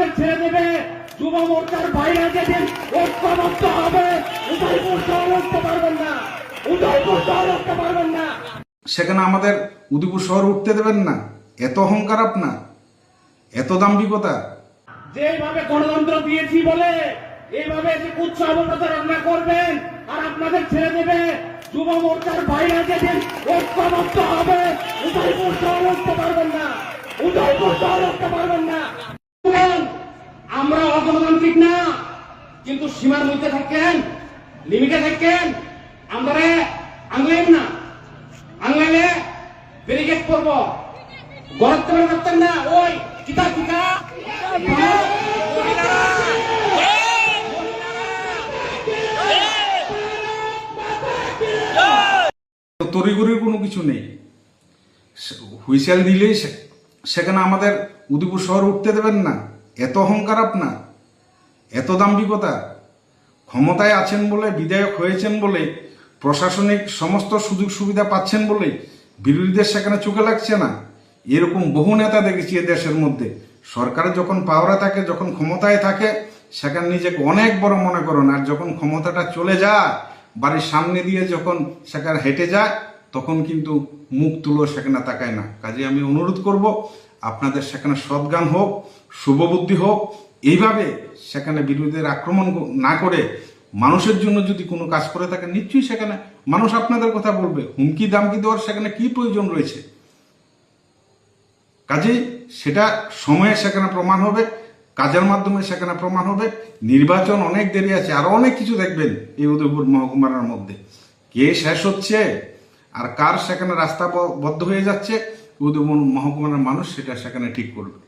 আপনাদের ছেড়ে দেবে। যুব মোর্চার বাইরে যেদিন ঐক্যবদ্ধ হবে উদয়পুর শহর উঠতে পারবেন না। উদয়পুর শহর উঠতে পারবেন না। সেখানে আমাদের উদয়পুর শহর উঠতে দেবেন না। এত অহংকার আপনার এত দাম্ভিকতা। যেভাবে গণতন্ত্র দিয়েছি বলে এইভাবে এসে উৎসব প্রচারণা করবেন আর আপনাদের ছেড়ে দেবে। যুব মোর্চার বাইরে যেদিন ঐক্যবদ্ধ হবে উদয়পুর শহর উঠতে পারবেন না। উদয়পুর শহর উঠতে পারবেন না আমরা অগণতান্ত্রিক না কিন্তু সীমার মধ্যে থাকেন, লিমিটে থাকেন, আমরা আংলাইম না। আংলাইলে ব্যারিকেড করব। গরত করে থাকতেন না, ওই, কিতা কিতা? তড়িঘড়ির কোনো কিছু নেই। হুইসেল দিলেই সেখানে আমাদের উদয়পুর শহর উঠতে দেবেন না। এত অহংকার আপনার, এত দাম্ভিকতা। ক্ষমতায় আছেন বলে, বিধায়ক হয়েছেন বলে, প্রশাসনিক সমস্ত সুযোগ সুবিধা পাচ্ছেন বলে বিরোধীদের সেখানে চোখে লাগছে না। এরকম বহু নেতা দেখেছি এ দেশের মধ্যে। সরকারের যখন পাওয়ারে থাকে, যখন ক্ষমতায় থাকে, সেখানে নিজেকে অনেক বড় মনে করেন। আর যখন ক্ষমতাটা চলে যায়, বাড়ির সামনে দিয়ে যখন সেখানে হেঁটে যায়, তখন কিন্তু মুখ তুলো সেখানে তাকায় না। কাজে আমি অনুরোধ করব, আপনাদের সেখানে সদ্গান হোক, শুভবুদ্ধি হোক এইভাবে সেখানে বিরোধীদের আক্রমণ না করে মানুষের জন্য যদি কোনো কাজ করে থাকে, নিশ্চয়ই সেখানে মানুষ আপনাদের কথা বলবে, হুমকি দামকি দেওয়ার সেখানে কি প্রয়োজন রয়েছে? কাজেই সেটা সময়ে সেখানে প্রমাণ হবে, কাজের মাধ্যমে সেখানে প্রমাণ হবে, নির্বাচন অনেক দেরি আছে, আরও অনেক কিছু দেখবেন এই উদয়পুর মহকুমার মধ্যে। কে শেষ হচ্ছে আর কার সেখানে রাস্তা বদ্ধ হয়ে যাচ্ছে, উদয়পুর মহকুমার মানুষ সেটা সেখানে ঠিক করবে।